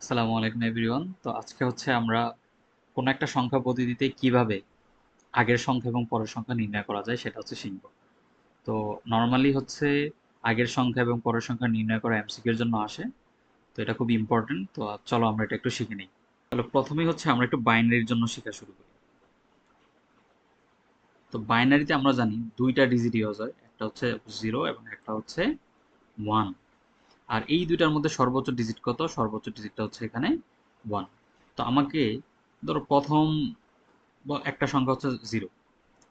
আসসালামু আলাইকুম এভরিওয়ান তো আজকে হচ্ছে আমরা কোনো একটা সংখ্যা পদ্ধতিতে কীভাবে আগের সংখ্যা এবং পরের সংখ্যা নির্ণয় করা যায় সেটা হচ্ছে শিখব। তো নর্মালি হচ্ছে আগের সংখ্যা এবং পরের সংখ্যা নির্ণয় করা এমসিকিউর জন্য আসে। তো এটা খুব ইম্পর্টেন্ট তো চলো আমরা এটা একটু শিখে নিই। তাহলে প্রথমেই হচ্ছে আমরা একটু বাইনারির জন্য শেখা শুরু করি। তো বাইনারিতে আমরা জানি দুইটা ডিজিট ইউজ হয়। একটা হচ্ছে জিরো এবং একটা হচ্ছে ওয়ান আর এই দুইটার মধ্যে সর্বোচ্চ ডিজিট কত? সর্বোচ্চ ডিজিটটা হচ্ছে এখানে ওয়ান তো আমাকে ধরো প্রথম একটা সংখ্যা হচ্ছে জিরো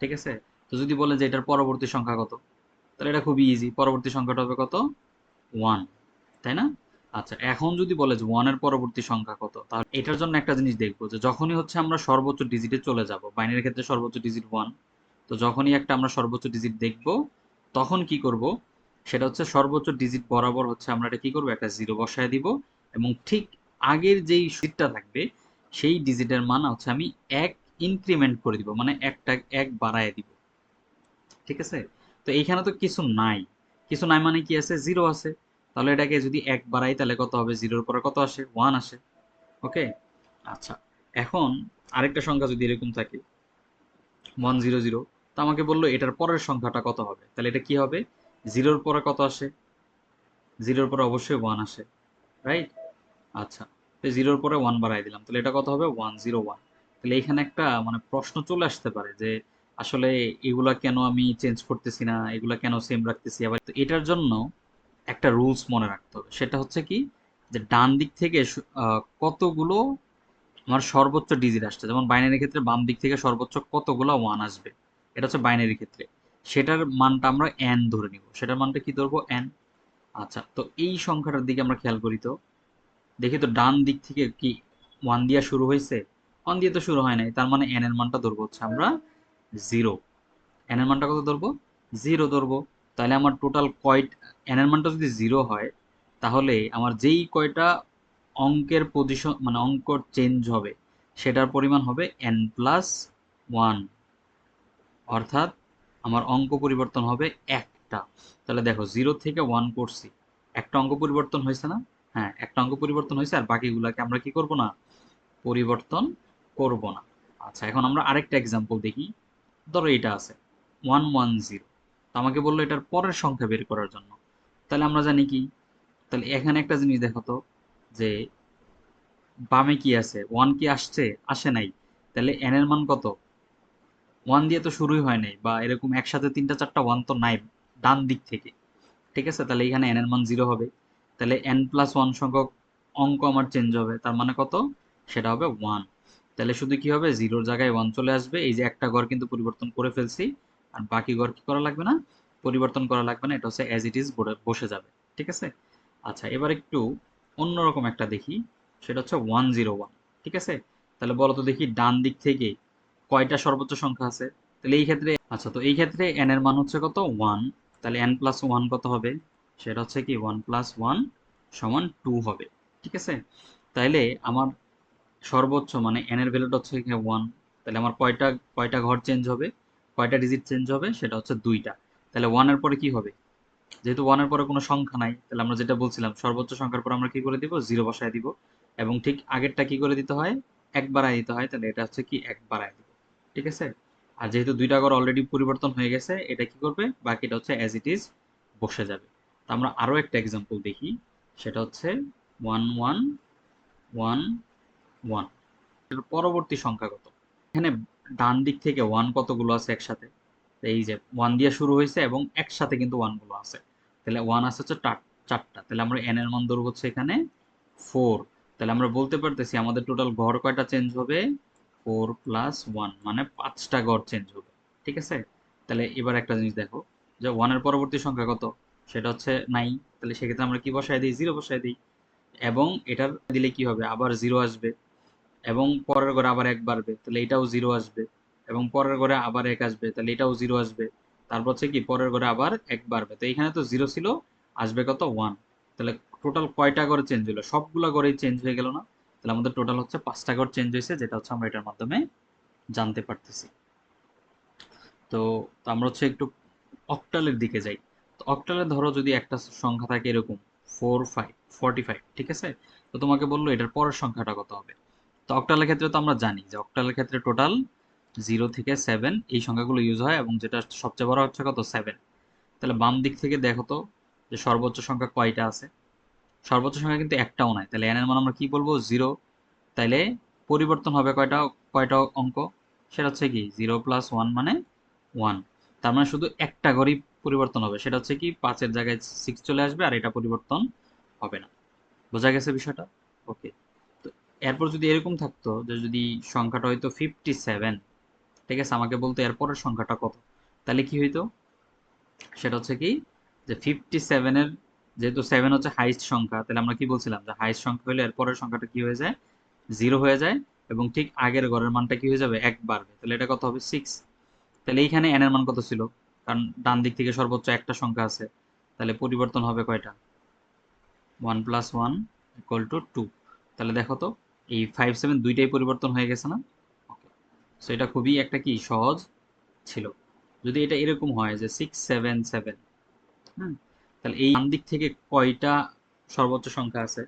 ঠিক আছে? তো যদি বলে যে এটার পরবর্তী সংখ্যা কত? তাহলে এটা খুবই ইজি পরবর্তী সংখ্যাটা হবে কত? ওয়ান তাই না? আচ্ছা এখন যদি বলে যে ওয়ানের পরবর্তী সংখ্যা কত, তাহলে এটার জন্য একটা জিনিস দেখব যে যখনই হচ্ছে আমরা সর্বোচ্চ ডিজিটে চলে যাব, বাইনের ক্ষেত্রে সর্বোচ্চ ডিজিট ওয়ান তো যখনই একটা আমরা সর্বোচ্চ ডিজিট দেখব, তখন কি করব? সেটা হচ্ছে সর্বোচ্চ ডিজিট বরাবর হচ্ছে আমরা এটা কি করব? একটা জিরো বসায় দিব এবং ঠিক আগের যেই ডিজিটটা থাকবে, সেই ডিজিটের মান হচ্ছে আমি এক ইনক্রিমেন্ট করে দিব মানে একটা, এক বাড়ায় দিব। ঠিক আছে? তো এইখানে তো কিছু নাই। কিছু নাই মানে কি আছে? জিরো আছে। তাহলে এটাকে যদি এক বাড়াই, তাহলে কত হবে? জিরোর পরে কত আসে? ওয়ান আসে। ওকে? আচ্ছা এখন আরেকটা সংখ্যা যদি এরকম থাকে ওয়ান জিরো জিরো তো আমাকে বলল এটার পরের সংখ্যাটা কত হবে? তাহলে এটা কি হবে? জিরোর পরে কত আসে? জিরোর পরে অবশ্যই ওয়ান আসে রাইট আচ্ছা তো জিরোর পরে ওয়ান বাড়াই দিলাম, তাহলে এটা কত হবে? ওয়ান জিরো ওয়ান তাহলে এখানে একটা মানে প্রশ্ন চলে আসতে পারে যে, আসলে এগুলা কেন আমি চেঞ্জ করতেছি না? এগুলা কেন সেম রাখতেছি? আবার তো এটার জন্য একটা রুলস মনে রাখতে হবে। সেটা হচ্ছে কি, যে ডান দিক থেকে কতগুলো আমার সর্বোচ্চ ডিজিট আসছে? যেমন বাইনারি ক্ষেত্রে বাম দিক থেকে সর্বোচ্চ কতগুলো ওয়ান আসবে? এটা হচ্ছে বাইনারি ক্ষেত্রে। সেটার মানটা আমরা এন ধরে নিব। সেটার মানটা কি ধরবো? এন আচ্ছা তো এই সংখ্যাটার দিকে আমরা খেয়াল করি তো। দেখি তো ডান দিক থেকে কি ওয়ান দিয়া শুরু হয়েছে? ওয়ান দিয়ে তো শুরু হয় নাই, তার মানে এন এর মানটা ধরবো হচ্ছে আমরা জিরো এন এর মানটা কত ধরবো? জিরো ধরবো। তাহলে আমার টোটাল কয়ট এন এর মানটা যদি জিরো হয়, তাহলে আমার যেই কয়টা অঙ্কের পজিশন মানে অঙ্ক চেঞ্জ হবে, সেটার পরিমাণ হবে এন প্লাস ওয়ান অর্থাৎ আমার অঙ্ক পরিবর্তন হবে একটা। তাহলে দেখো জিরো থেকে ওয়ান করছি। একটা অঙ্ক পরিবর্তন হয়েছে না? হ্যাঁ একটা অঙ্ক পরিবর্তন হয়েছে আর বাকিগুলোকে আমরা কি করব না? পরিবর্তন করব না। আচ্ছা এখন আমরা আরেকটা এক্সাম্পল দেখি। ধরো এটা আছে ওয়ান ওয়ান জিরো তো আমাকে বলল এটার পরের সংখ্যা বের করার জন্য। তাহলে আমরা জানি কি? তাহলে এখানে একটা জিনিস দেখো তো, যে বামে কি আছে? ওয়ান কি আসছে? আসে নাই। তাহলে এন এর মান কত? ওয়ান দিয়ে তো শুরুই হয় নাই, বা এরকম একসাথে তিনটা, চারটা ওয়ান তো নাই ডান দিক থেকে। ঠিক আছে? তাহলে এখানে এন এর মান জিরো হবে। তাহলে এন প্লাস ওয়ান সংখ্যক অঙ্ক আমার চেঞ্জ হবে। তার মানে কত? সেটা হবে ওয়ান তাহলে শুধু কি হবে? জিরোর জায়গায় ওয়ান চলে আসবে। এই যে একটা ঘর কিন্তু পরিবর্তন করে ফেলছি। আর বাকি ঘর কি করা লাগবে না? পরিবর্তন করা লাগবে না। এটা হচ্ছে অ্যাজ ইট ইজ বসে যাবে। ঠিক আছে? আচ্ছা এবার একটু অন্যরকম একটা দেখি। সেটা হচ্ছে ওয়ান জিরো ওয়ান ঠিক আছে? তাহলে বলো তো দেখি, ডান দিক থেকে কয়টা সর্বোচ্চ সংখ্যা আছে? তাহলে এই ক্ষেত্রে আচ্ছা তো এই ক্ষেত্রে এন এর মান হচ্ছে কত? ওয়ান তাহলে এন প্লাস ওয়ান কত হবে? সেটা হচ্ছে কি ওয়ান প্লাস ওয়ান সমান টু হবে। ঠিক আছে? তাইলে আমার সর্বোচ্চ মানে এন এর ভ্যালুটা হচ্ছে ওয়ান তাহলে আমার কয়টা কয়টা ঘর চেঞ্জ হবে? কয়টা ডিজিট চেঞ্জ হবে? সেটা হচ্ছে দুইটা। তাহলে ওয়ানের পরে কি হবে? যেহেতু ওয়ানের পরে কোনো সংখ্যা নাই, তাহলে আমরা যেটা বলছিলাম, সর্বোচ্চ সংখ্যার পর আমরা কি করে দিব? জিরো বসায় দিব। এবং ঠিক আগেরটা কি করে দিতে হয়? এক বাড়ায় দিতে হয়। তাহলে এটা হচ্ছে কি, এক বাড়ায় দিব ঠিক আছে? আর যেহেতু দুইটা ঘর অলরেডি পরিবর্তন হয়ে গেছে, এটা কি করবে? বাকিটা হচ্ছে অ্যাজ ইট ইজ বসে যাবে। তো আমরা আরও একটা এক্সাম্পল দেখি। সেটা হচ্ছে ওয়ান ওয়ান ওয়ান ওয়ানের পরবর্তী সংখ্যা কত? এখানে ডান দিক থেকে ওয়ান কতগুলো আছে একসাথে? এই যে ওয়ান দিয়ে শুরু হয়েছে এবং একসাথে কিন্তু ওয়ানগুলো আছে। তাহলে ওয়ান আছে হচ্ছে চার- চারটা। তাহলে আমরা এন এর মান ধরবো হচ্ছে এখানে ফোর তাহলে আমরা বলতে পারতেছি আমাদের টোটাল ঘর কয়টা চেঞ্জ হবে? ফোর প্লাস ওয়ান মানে পাঁচটা ঘর চেঞ্জ হবে, ঠিক আছে? তাহলে এবার একটা জিনিস দেখো, যে ওয়ানের পরবর্তী সংখ্যা কত? সেটা হচ্ছে নাই তাহলে সেক্ষেত্রে আমরা কি বসায় দিই? জিরো বসায় দিই। এবং এটার দিলে কি হবে? আবার জিরো আসবে। এবং পরের ঘরে আবার এক বাড়বে, তাহলে এটাও জিরো আসবে। এবং পরের ঘরে আবার এক আসবে, তাহলে এটাও জিরো আসবে। তারপর হচ্ছে কি, পরের ঘরে আবার এক বাড়বে। তো এখানে তো জিরো ছিল, আসবে কত? ওয়ান তাহলে টোটাল কয়টা ঘরে চেঞ্জ হলো? সবগুলো ঘরেই চেঞ্জ হয়ে গেল না? তাহলে আমাদের টোটাল হচ্ছে পাঁচটা ঘর চেঞ্জ হয়েছে, যেটা হচ্ছে আমরা এটার মাধ্যমে জানতে পারতেছি। তো আমরা হচ্ছে একটু অক্টালের দিকে যাই। তো অক্টালে ধরো যদি একটা সংখ্যা থাকে এরকম ফোর ফাইভ ফর্টি ফাইভ ঠিক আছে? তো তোমাকে বলল এটার পরের সংখ্যাটা কত হবে? তো অক্টালের ক্ষেত্রে তো আমরা জানি যে অক্টালের ক্ষেত্রে টোটাল জিরো থেকে সেভেন এই সংখ্যাগুলো ইউজ হয় এবং যেটা সবচেয়ে বড় হচ্ছে কত? সেভেন তাহলে বাম দিক থেকে দেখো তো যে সর্বোচ্চ সংখ্যা কয়টা আছে? সর্বোচ্চ সংখ্যা কিন্তু একটাও নাই। তাহলে এন এর মান আমরা কি বলব? জিরো তাইলে পরিবর্তন হবে কয়টা কয়টা অঙ্ক? সেটা হচ্ছে কি জিরো প্লাস ওয়ান মানে ওয়ান তার মানে শুধু একটা ঘরই পরিবর্তন হবে। সেটা হচ্ছে কি, পাঁচের জায়গায় সিক্স চলে আসবে আর এটা পরিবর্তন হবে না। বোঝা গেছে বিষয়টা? ওকে তো এরপর যদি এরকম থাকতো যে যদি সংখ্যাটা হয়তো ফিফটি সেভেন ঠিক আছে, আমাকে বলতো এরপরের সংখ্যাটা কত? তাহলে কি হইতো? সেটা হচ্ছে কি, যে ফিফটি সেভেনের যেহেতু সেভেন হচ্ছে হাইস্ট সংখ্যা, তাহলে আমরা কি বলছিলাম? যে হাইস্ট সংখ্যা হলে এরপরের সংখ্যাটা কি হয়ে যায়? জিরো হয়ে যায় এবং ঠিক আগের ঘরের মানটা কি হয়ে যাবে? এক বাড়বে। তাহলে এটা কত হবে? সিক্স তাহলে এইখানে এন এর মান কত ছিল? কারণ ডান দিক থেকে সর্বোচ্চ একটা সংখ্যা আছে। তাহলে পরিবর্তন হবে কয়টা? One plus one equal two two তাহলে দেখো তো, এই ফাইভ সেভেন দুইটাই পরিবর্তন হয়ে গেছে না? ওকে সো এটা খুবই একটা কি? সহজ ছিল। যদি এটা এরকম হয় যে সিক্স সেভেন সেভেন হ্যাঁ তাহলে এই ডান দিক থেকে কয়টা সর্বোচ্চ সংখ্যা আছে?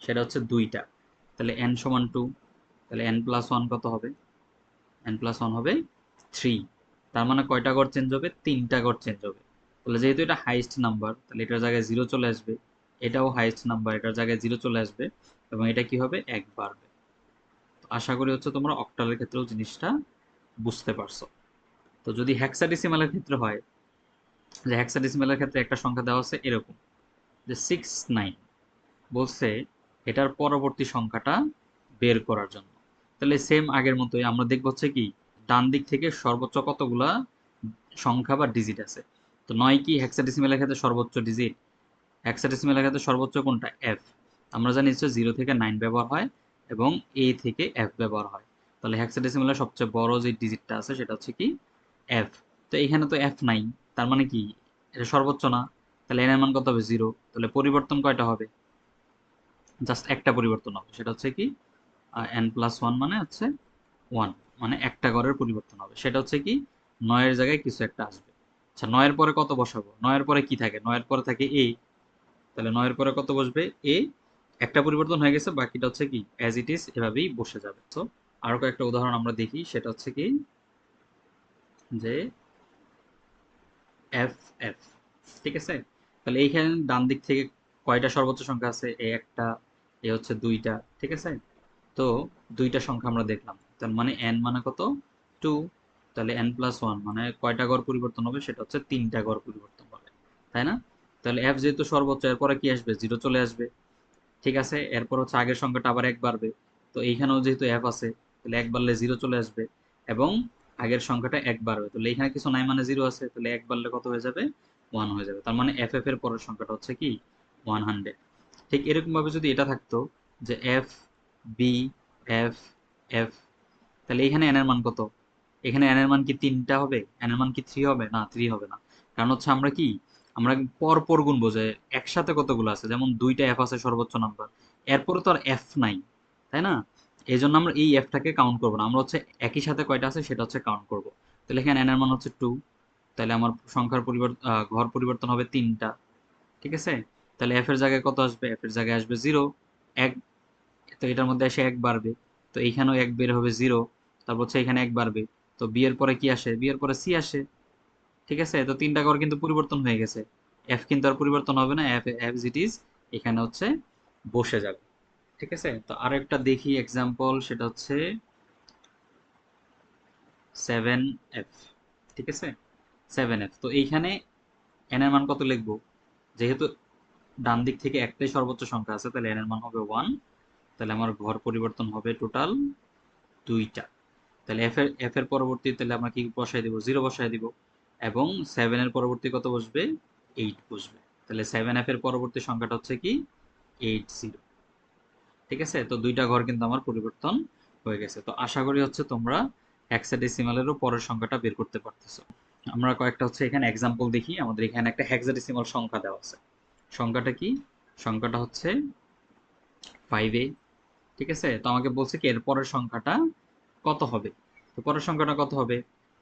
সেটা হচ্ছে দুইটা। তাহলে এন সমান টু তাহলে এন প্লাস ওয়ান কত হবে? এন প্লাস ওয়ান হবে থ্রি তার মানে কয়টা গড় চেঞ্জ হবে? তিনটা গড় চেঞ্জ হবে। তাহলে যেহেতু এটা হাইস্ট নাম্বার তাহলে এটার জায়গায় জিরো চলে আসবে। এটাও হাইস্ট নাম্বার এটার জায়গায় জিরো চলে আসবে এবং এটা কি হবে? এক বাড়বে। তো আশা করি হচ্ছে তোমরা অক্টালের ক্ষেত্রেও জিনিসটা বুঝতে পারছ। তো যদি হ্যাক্সাডেসিমালের ক্ষেত্রে হয় যে হ্যাক্সাডেসিমালের ক্ষেত্রে একটা সংখ্যা দেওয়া আছে এরকম। যে সিক্স নাইন বলছে এটার পরবর্তী সংখ্যাটা বের করার জন্য। তাহলে সেম আগের মতোই আমরা দেখব হচ্ছে কি, ডান দিক থেকে সর্বোচ্চ কতগুলা সংখ্যা বা ডিজিট আছে। তো নয় কি হ্যাক্সাডেসিমালের ক্ষেত্রে সর্বোচ্চ ডিজিট হ্যাক্সাডেসিমালের ক্ষেত্রে সর্বোচ্চ কোনটা? এফ আমরা জানি হচ্ছে জিরো থেকে নাইন ব্যবহার হয় এবং এ থেকে এফ ব্যবহার হয়। তাহলে হ্যাক্সাডেসিমালের সবচেয়ে বড় যে ডিজিটটা আছে সেটা হচ্ছে কি এফ তো এখানে তো এফ নাই তার মানে কি? এটা সর্বোচ্চ না। তাহলে এন এর মান কত হবে? জিরো তাহলে পরিবর্তন কয়টা হবে? জাস্ট একটা পরিবর্তন হবে। সেটা হচ্ছে কি এন প্লাস ওয়ান মানে হচ্ছে ওয়ান মানে একটা ঘরের পরিবর্তন হবে। সেটা হচ্ছে কি, নয়ের জায়গায় কিছু একটা আসবে। আচ্ছা নয়ের পরে কত বসাবো? নয়ের পরে কি থাকে? নয়ের পরে থাকে এ তাহলে নয়ের পরে কত বসবে? এ একটা পরিবর্তন হয়ে গেছে, বাকিটা হচ্ছে কি অ্যাজ ইট ইজ এভাবেই বসে যাবে। তো আরও কয়েকটা উদাহরণ আমরা দেখি। সেটা হচ্ছে কি, যে এফ এফ ঠিক আছে? তাহলে এইখানে ডান দিক থেকে কয়টা সর্বোচ্চ সংখ্যা আছে? এ একটা, এ হচ্ছে দুইটা, ঠিক আছে? তো দুইটা সংখ্যা আমরা দেখলাম। তার মানে এন মানে কত? টু তাহলে এন প্লাস ওয়ান মানে কয়টা গড় পরিবর্তন হবে? সেটা হচ্ছে তিনটা গড় পরিবর্তন হবে। তাই না? তাহলে এফ যেহেতু সর্বোচ্চ, এরপরে কি আসবে? জিরো চলে আসবে। ঠিক আছে? এরপর হচ্ছে আগের সংখ্যাটা আবার এক বাড়বে। তো এইখানেও যেহেতু এফ আছে, তাহলে এক বাড়লে জিরো চলে আসবে। এবং আগের সংখ্যাটা এক বাড়বে তাহলে এখানে কিছু নাই মানে জিরো আছে, তাহলে এক বাড়লে কত হয়ে যাবে? ওয়ান হয়ে যাবে। তার মানে এফ এফ এর পরের সংখ্যাটা হচ্ছে কি? ওয়ান হান্ড্রেড ঠিক এরকম ভাবে যদি এটা থাকতো যে এফ বি এফ এফ তাহলে এখানে এন এর মান কত? এখানে এন এর মান কি তিনটা হবে? এন এর মান কি থ্রি হবে? না থ্রি হবে না। কারণ হচ্ছে আমরা কি? আমরা পর পর গুনবো যে একসাথে কতগুলো আছে? যেমন দুইটা এফ আছে সর্বোচ্চ নাম্বার এরপরে তো আর এফ নাই, তাই না? এই জন্য আমরা এই এফটাকে কাউন্ট করব না। আমরা হচ্ছে একই সাথে কয়টা আছে সেটা হচ্ছে কাউন্ট করব। তাহলে এখানে এন এর মান হচ্ছে টু তাহলে আমার সংখ্যার পরিবর্তন ঘর পরিবর্তন হবে তিনটা। ঠিক আছে? তাহলে এফ এর জায়গায় কত আসবে? এফ এর জায়গায় আসবে জিরো এক, তো এটার মধ্যে এসে এক বাড়বে। তো এইখানেও এক বের হবে জিরো তারপর হচ্ছে এখানে এক বাড়বে। তো বি এর পরে কি আসে? বি এর পরে সি আসে। ঠিক আছে? তো তিনটা ঘর কিন্তু পরিবর্তন হয়ে গেছে। এফ কিন্তু আর পরিবর্তন হবে না। এফ এফ ইট ইজ এখানে হচ্ছে বসে যাবে। ঠিক আছে? তো আরও একটা দেখি এক্সাম্পল সেটা হচ্ছে সেভেন এফ ঠিক আছে? সেভেন এফ তো এইখানে এন এর মান কত লিখব? যেহেতু ডান দিক থেকে একটাই সর্বোচ্চ সংখ্যা আছে, তাহলে এন এর মান হবে ওয়ান তাহলে আমার ঘর পরিবর্তন হবে টোটাল দুইটা। তাহলে এফ এর এফ এর পরবর্তী, তাহলে আমরা কি বসাই দিব? জিরো বসাই দিব। এবং সেভেন এর পরবর্তী কত বসবে? এইট বসবে। তাহলে সেভেন এফ এর পরবর্তী সংখ্যাটা হচ্ছে কি? এইট জিরো ঠিক আছে? তো দুইটা ঘর কিন্তু আমার পরিবর্তন হয়ে গেছে। তো আশা করি হচ্ছে তোমরা হেক্সাডেসিমালেরও পরের সংখ্যাটা বের করতে পারতেছো। আমরা কয়েকটা হচ্ছে এখানে এক্সাম্পল দেখি। আমাদের এখানে একটা হেক্সাডেসিমাল সংখ্যা দেওয়া আছে। সংখ্যাটা কি? সংখ্যাটা হচ্ছে ফাইভ এ ঠিক আছে? তো আমাকে বলছে কি, এর পরের সংখ্যাটা কত হবে? তো পরের সংখ্যাটা কত হবে?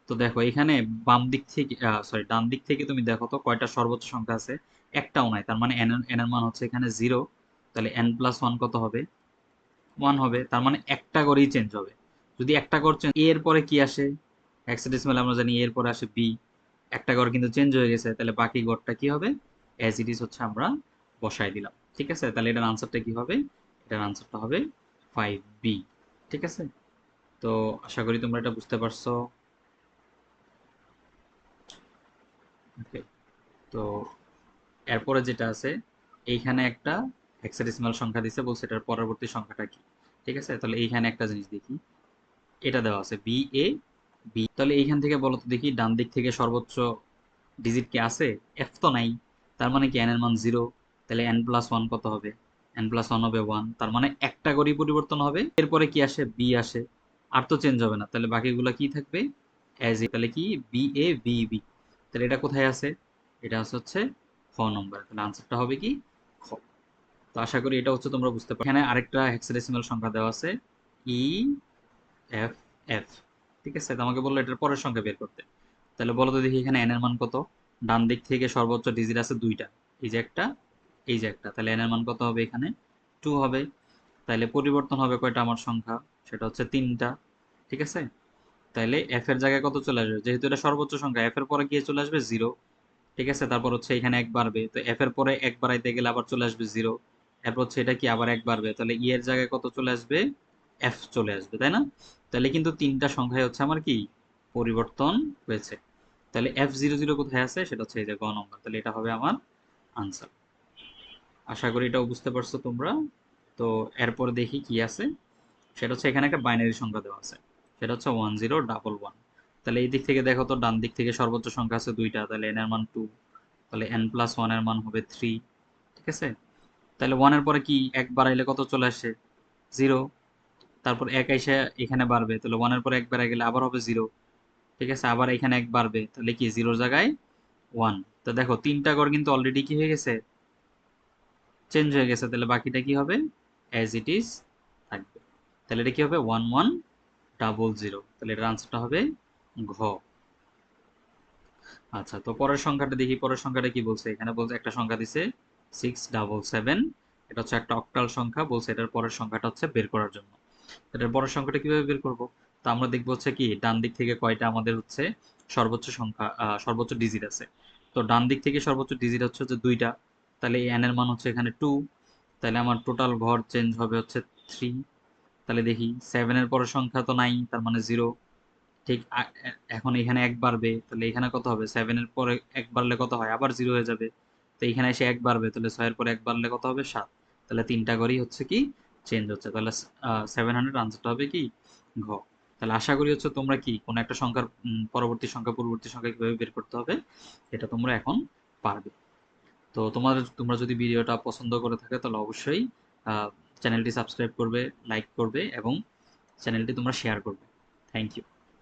তো দেখো, এখানে বাম দিক থেকে সরি ডান দিক থেকে তুমি দেখো তো কয়টা সর্বোচ্চ সংখ্যা আছে? একটাও নাই। তার মানে এন এর মান হচ্ছে এখানে জিরো তাহলে এন প্লাস ওয়ান কত হবে? ওয়ান হবে, তার মানে একটা করেই চেঞ্জ হবে। যদি একটা কর চেঞ্জ এর পরে কি আসে? হেক্সাডেসিমাল আমরা জানি এর পরে আসে বি একটা ঘর কিন্তু চেঞ্জ হয়ে গেছে, তাহলে বাকি ঘরটা কি হবে? অ্যাজ ইট ইজ হচ্ছে আমরা বসাই দিলাম। ঠিক আছে? তাহলে এটার আনসারটা কি হবে? এটার আনসারটা হবে ফাইভ বি ঠিক আছে? তো আশা করি তোমরা এটা বুঝতে পারছ। তো এরপরে যেটা আছে, এইখানে একটা হেক্সাডেসিমাল সংখ্যা দিছে, বলছে এটার পরবর্তী সংখ্যাটা কি? ঠিক আছে? তাহলে এইখানে একটা জিনিস দেখি। এটা দেওয়া আছে বি এ বি তাহলে এইখান থেকে বলো তো দেখি, ডান দিক থেকে সর্বোচ্চ ডিজিট কি আছে? এফ তো নাই। তার মানে কি এন এর মান জিরো তাহলে এন প্লাস ওয়ান কত হবে? এন প্লাস ওয়ান হবে ওয়ান তার মানে একটা করেই পরিবর্তন হবে। এরপরে কি আসে? বি আসে। আর তো চেঞ্জ হবে না। তাহলে বাকিগুলো কি থাকবে? অ্যাজ এ তাহলে কি? বি এ বি বি তাহলে এটা কোথায় আছে? এটা আছে হচ্ছে খ নম্বর। তাহলে আনসারটা হবে কি? খ। তো আশা করি এটা হচ্ছে তোমরা বুঝতে পারো। এখানে আরেকটা হেক্সাডেসিমাল সংখ্যা দেওয়া আছে ই এফ এফ ঠিক আছে? তো আমাকে বলল এটার পরের সংখ্যা বের করতে। তাহলে বলো তো দেখি এখানে এন এর মান কত? ডান দিক থেকে সর্বোচ্চ ডিজিট আছে দুইটা। এই যে একটা, এই যে একটা। তাহলে এন এর মান কত হবে এখানে? টু হবে। তাহলে পরিবর্তন হবে কয়টা আমার সংখ্যা? সেটা হচ্ছে তিনটা, ঠিক আছে? তাহলে এফ এর জায়গায় কত চলে আসবে? যেহেতু এটা সর্বোচ্চ সংখ্যা এফ এর পরে গিয়ে চলে আসবে জিরো ঠিক আছে? তারপর হচ্ছে এখানে এক বাড়বে। তো এফ এর পরে এক বাড়াইতে গেলে আবার চলে আসবে জিরো এরপর হচ্ছে এটা কি আবার এক বাড়বে তাহলে ই এর জায়গায় কত চলে আসবে? এফ চলে আসবে, তাই না? তাহলে কিন্তু তিনটা সংখ্যায় হচ্ছে আমার কি? পরিবর্তন হয়েছে। তাহলে এফ জিরো জিরো কোথায় আছে? সেটা হচ্ছে এই যে গ নম্বর। তাহলে এটা হবে আমার আনসার আশা করি এটাও বুঝতে পারছ তোমরা। তো এরপর দেখি কি আছে। সেটা হচ্ছে এখানে একটা বাইনারি সংখ্যা দেওয়া আছে। সেটা হচ্ছে ওয়ান জিরো ডাবল ওয়ান তাহলে এই দিক থেকে দেখো তো, ডান দিক থেকে সর্বোচ্চ সংখ্যা আছে দুইটা। তাহলে এন এর মান টু তাহলে এন প্লাস ওয়ানের মান হবে থ্রি ঠিক আছে? তাহলে ওয়ানের পরে কি এক বাড়াইলে কত চলে আসে? জিরো তারপর এক এসে এখানে বাড়বে, তাহলে ওয়ানের পরে এক বেড়ে গেলে আবার হবে জিরো ঠিক আছে? আবার এখানে এক বাড়বে, তাহলে কি জিরোর জায়গায় ওয়ান তো দেখো, তিনটা ঘর কিন্তু অলরেডি কি হয়ে গেছে? চেঞ্জ হয়ে গেছে। তাহলে বাকিটা কি হবে? অ্যাজ ইট ইজ থাকবে। তাহলে এটা কি হবে? ওয়ান ওয়ান ডাবল জিরো তাহলে এটার আনসারটা হবে ঘ। আচ্ছা তো পরের সংখ্যাটা দেখি। পরের সংখ্যাটা কি বলছে? এখানে বলছে একটা সংখ্যা দিছে সিক্স ডাবল সেভেন এটা হচ্ছে একটা অক্টাল সংখ্যা, বলছে এটার পরের সংখ্যাটা হচ্ছে বের করার জন্য। এটার পরের সংখ্যাটা কীভাবে বের করব? তো আমরা দেখব হচ্ছে কি, ডান দিক থেকে কয়টা আমাদের হচ্ছে সর্বোচ্চ সংখ্যা সর্বোচ্চ ডিজিট আছে। তো ডান দিক থেকে সর্বোচ্চ ডিজিট হচ্ছে হচ্ছে দুইটা, তাহলে এই এন এর মান হচ্ছে এখানে টু তাহলে আমার টোটাল ঘর চেঞ্জ হবে হচ্ছে থ্রি তাহলে দেখি সেভেনের পরের সংখ্যা তো নাই তার মানে জিরো ঠিক এখন এখানে এক বাড়বে, তাহলে এখানে কত হবে? সেভেনের পরে এক বাড়লে কত হয়? আবার জিরো হয়ে যাবে। তো এখানে এসে এক বাড়বে তাহলে ছয়ের পরে এক বাড়লে কত হবে? সাত। তাহলে তিনটা ঘরই হচ্ছে কি? চেঞ্জ হচ্ছে। তাহলে সেভেন হান্ড্রেড আনসারটা হবে কি? ঘ। তাহলে আশা করি হচ্ছে তোমরা কি কোনো একটা সংখ্যার পরবর্তী সংখ্যা, পূর্ববর্তী সংখ্যা কীভাবে বের করতে হবে এটা তোমরা এখন পারবে। তো তোমাদের তোমরা যদি ভিডিওটা পছন্দ করে থাকে তাহলে অবশ্যই চ্যানেলটি সাবস্ক্রাইব করবে লাইক করবে এবং চ্যানেলটি তোমরা শেয়ার করবে। Thank you